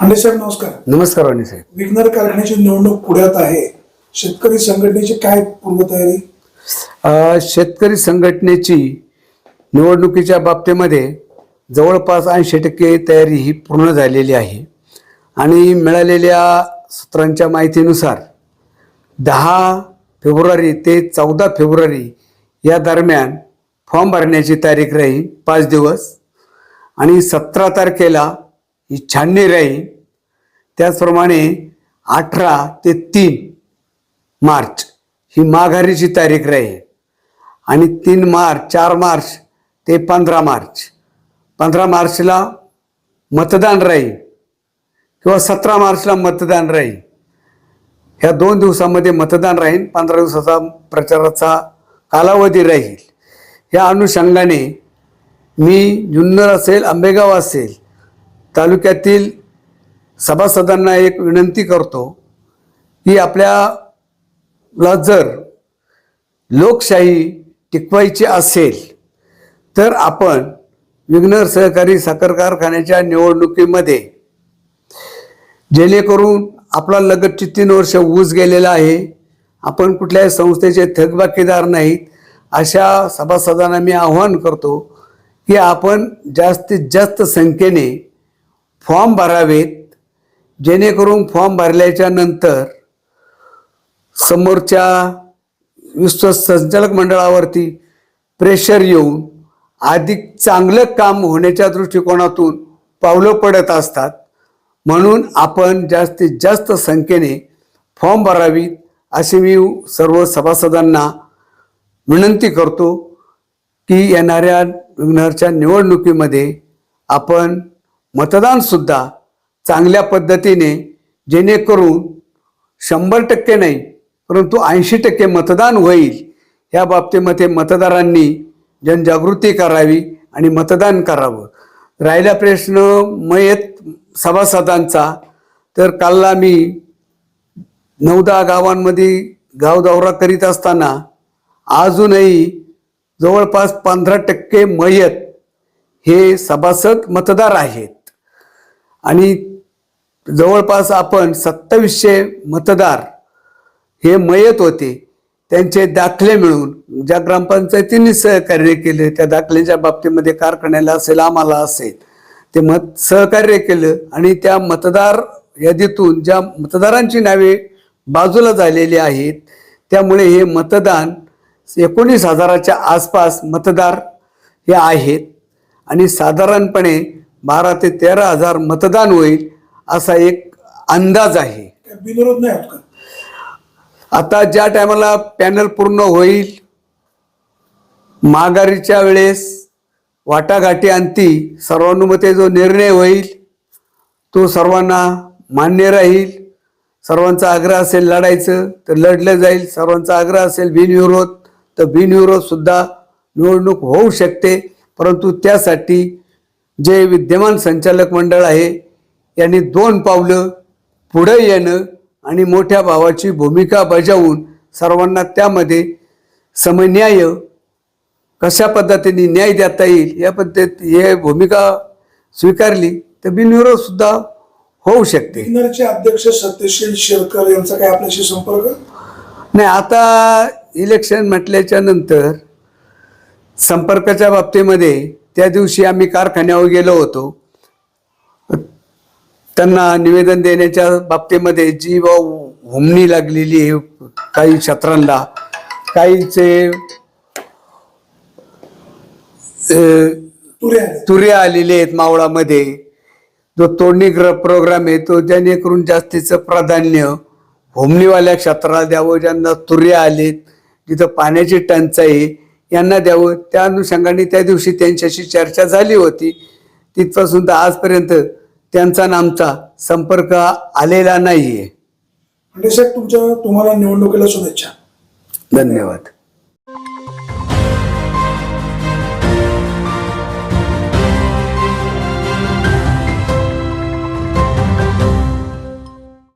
हांडे साहेब नमस्कार. नमस्कार वाणी साहेब. विघ्नर कारखान्याची निवडणूक पुढ्यात आहे. शेतकरी संघटनेची काय पूर्वतयारी? अ, शेतकरी संघटनेची निवडणुकीच्या बाबतीमध्ये जवळपास ऐंशी टक्के तयारी ही पूर्ण झालेली आहे. आणि मिळालेल्या सूत्रांच्या माहितीनुसार दहा फेब्रुवारी ते चौदा फेब्रुवारी या दरम्यान फॉर्म भरण्याची तारीख राहील पाच दिवस. आणि सतरा तारखेला ही छाननी राहील त्याचप्रमाणे अठरा ते तीन मार्च ही माघारीची तारीख राहील. आणि तीन मार्च चार मार्च ते पंधरा मार्च. पंधरा मार्चला मतदान राहील. किंवा सतरा मार्चला मतदान राहील. ह्या दोन दिवसामध्ये मतदान राहील. पंधरा दिवसाचा प्रचाराचा कालावधी राहील. या अनुषंगाने मी जुन्नर असेल आंबेगाव असेल तालुक्यातील सभासदांना एक विनंती करतो की आपल्याला जर लोकशाही टिकवायची असेल तर आपण विघ्नर सहकारी साखर कारखान्याच्या निवडणुकीमध्ये जेणेकरून आपला लगतची तीन वर्ष ऊस गेलेला आहे आपण कुठल्याही संस्थेचे थकबाकीदार नाहीत अशा सभासदांना मी आव्हान करतो की आपण जास्तीत जास्त संख्येने फॉर्म भरावेत जेणेकरून फॉर्म भरल्याच्या नंतर समोरच्या विश्व संचालक मंडळावरती प्रेशर येऊन अधिक चांगलं काम होण्याच्या दृष्टिकोनातून पावलं पडत असतात. म्हणून आपण जास्तीत जास्त संख्येने फॉर्म भरावीत अशी मी सर्व सभासदांना विनंती करतो की येणाऱ्या विघ्नरच्या निवडणुकीमध्ये आपण मतदानसुद्धा चांगल्या पद्धतीने जेणेकरून शंभर टक्के नाही परंतु ऐंशी टक्के मतदान होईल. ह्या बाबतीमध्ये मतदारांनी जनजागृती करावी आणि मतदान करावं. राहिला प्रश्न मयत सभासदांचा. तर कालला मी नऊ दहा गावांमध्ये गाव दौरा करीत असताना अजूनही जवळपास पंधरा टक्के मयत हे सभासद मतदार आहेत. आणि जवळपास आपण सत्तावीसशे मतदार हे मयत होते त्यांचे दाखले मिळून ज्या ग्रामपंचायतींनी सहकार्य केले त्या दाखल्याच्या बाबतीमध्ये कारखान्याला असेल आम्हाला असेल ते मत सहकार्य केलं आणि त्या मतदार यादीतून ज्या मतदारांची नावे बाजूला झालेली आहेत त्यामुळे हे मतदान एकोणीस हजाराच्या आसपास मतदार हे आहेत आणि साधारणपणे बारा ते तेरा हजार मतदान होईल असा एक अंदाज आहे. बिनविरोध नाही होत का? आता ज्या टायमाला पॅनल पूर्ण होईल माघारीच्या वेळेस वाटाघाटी अंती सर्वानुमते जो निर्णय होईल तो सर्वांना मान्य राहील. सर्वांचा आग्रह असेल लढायचं तर लढलं जाईल. सर्वांचा आग्रह असेल बिनविरोध तर बिनविरोध सुद्धा निवडणूक होऊ शकते. परंतु त्यासाठी जे विद्यमान संचालक मंडळ आहे यांनी दोन पावलं पुढे येणं आणि मोठ्या भावाची भूमिका बजावून सर्वांना त्यामध्ये समन्याय कशा पद्धतीने न्याय देता येईल या पद्धत हे भूमिका स्वीकारली तर बिनविरोध सुद्धा होऊ शकते. अध्यक्ष सत्यशील शेरकर यांचा काय आपल्याशी संपर्क? नाही आता इलेक्शन म्हटल्याच्या नंतर संपर्काच्या बाबतीमध्ये त्या दिवशी आम्ही कारखान्यावर गेलो होतो. त्यांना निवेदन देण्याच्या बाबतीमध्ये जी व हुमणी लागलेली आहे काही क्षेत्रांना. काहींचे तुरे आले. तुरे आलेले आहेत मावळामध्ये. जो तोडणी ग्र प्रोग्राम आहे तो जेणेकरून जास्तीचं प्राधान्य होमनीवाल्या क्षेत्राला द्यावं ज्यांना तुरे आलेत जिथं पाण्याची टंचाई यांना द्यावं. त्या अनुषंगाने त्या दिवशी त्यांच्याशी चर्चा झाली होती. तिथपासून तर आजपर्यंत त्यांचा आमचा संपर्क आलेला नाहीये. हांडे साहेब तुमच्या तुम्हाला निवडणुकीला शुभेच्छा. धन्यवाद.